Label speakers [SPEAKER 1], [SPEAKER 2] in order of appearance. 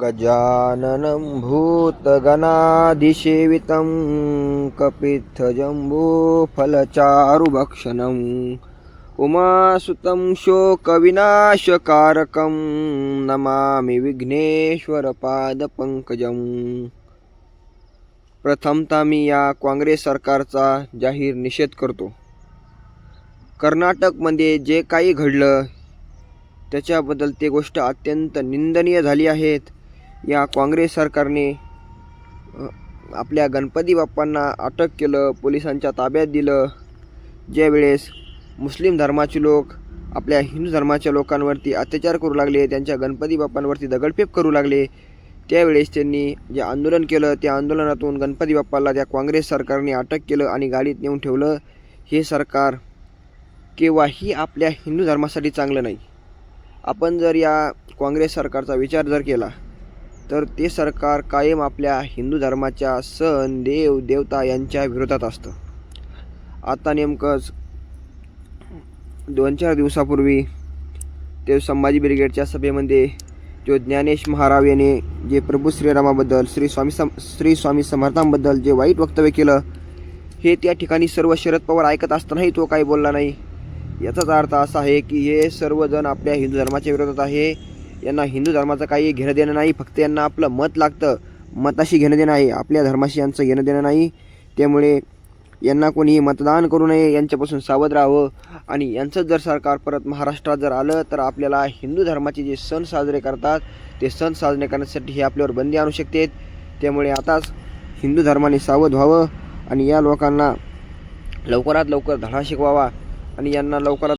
[SPEAKER 1] गजाननं भूतगणाधिसेवितं कपित्थजम्बूफलचारुभक्षणम् उमासुतं शोकविनाशकारकं नमामि विघ्नेश्वरपादपङ्कजम्। प्रथमतः मी या काँग्रेस सरकारचा जाहीर निषेध करतो. कर्नाटकमध्ये जे काही घडलं त्याच्याबद्दल ते गोष्ट अत्यंत निंदनीय झाली आहेत. या काँग्रेस सरकारने आपल्या गणपती बाप्पांना अटक केलं पोलिसांच्या ताब्यात दिलं. ज्यावेळेस मुस्लिम धर्माचे लोक आपल्या हिंदू धर्माच्या लोकांवरती अत्याचार करू लागले त्यांच्या गणपती बाप्पांवरती दगडफेक करू लागले त्यावेळेस त्यांनी जे आंदोलन केलं त्या आंदोलनातून गणपती बाप्पाला त्या काँग्रेस सरकारने अटक केलं आणि गाडीत नेऊन ठेवलं. हे सरकार केव्हाही आपल्या हिंदू धर्मासाठी चांगलं नाही. आपण जर या काँग्रेस सरकारचा विचार जर केला तर ते सरकार कायम आपल्या हिंदू धर्माच्या सण देव देवता यांच्या विरोधात असतं. आता नेमकंच दोन चार दिवसापूर्वी ते संभाजी ब्रिगेडच्या सभेमध्ये जो ज्ञानेश महाराव याने जे प्रभू श्रीरामाबद्दल श्री स्वामी सम श्री स्वामी समर्थांबद्दल जे वाईट वक्तव्य केलं हे त्या ठिकाणी सर्व शरद पवार ऐकत असतानाही तो काही बोलला नाही. याचाच अर्थ असा आहे की हे सर्वजण आपल्या हिंदू धर्माच्या विरोधात आहे. यांना हिंदू धर्माचं काही घेणं देणं नाही फक्त यांना आपलं मत लागतं. मताशी घेणं देणं आहे. आपल्या धर्माशी यांचं घेणं देणं नाही. त्यामुळे यांना कोणी मतदान करू नये यांच्यापासून सावध राहावं. आणि यांचं जर सरकार परत महाराष्ट्रात जर आलं तर आपल्याला हिंदू धर्माचे जे सण साजरे करतात ते सण साजरे करण्यासाठी हे आपल्यावर बंदी आणू शकते. त्यामुळे आताच हिंदू धर्माने सावध व्हावं आणि या लोकांना लवकरात लवकर धडा शिकवावा आणि यांना लवकरात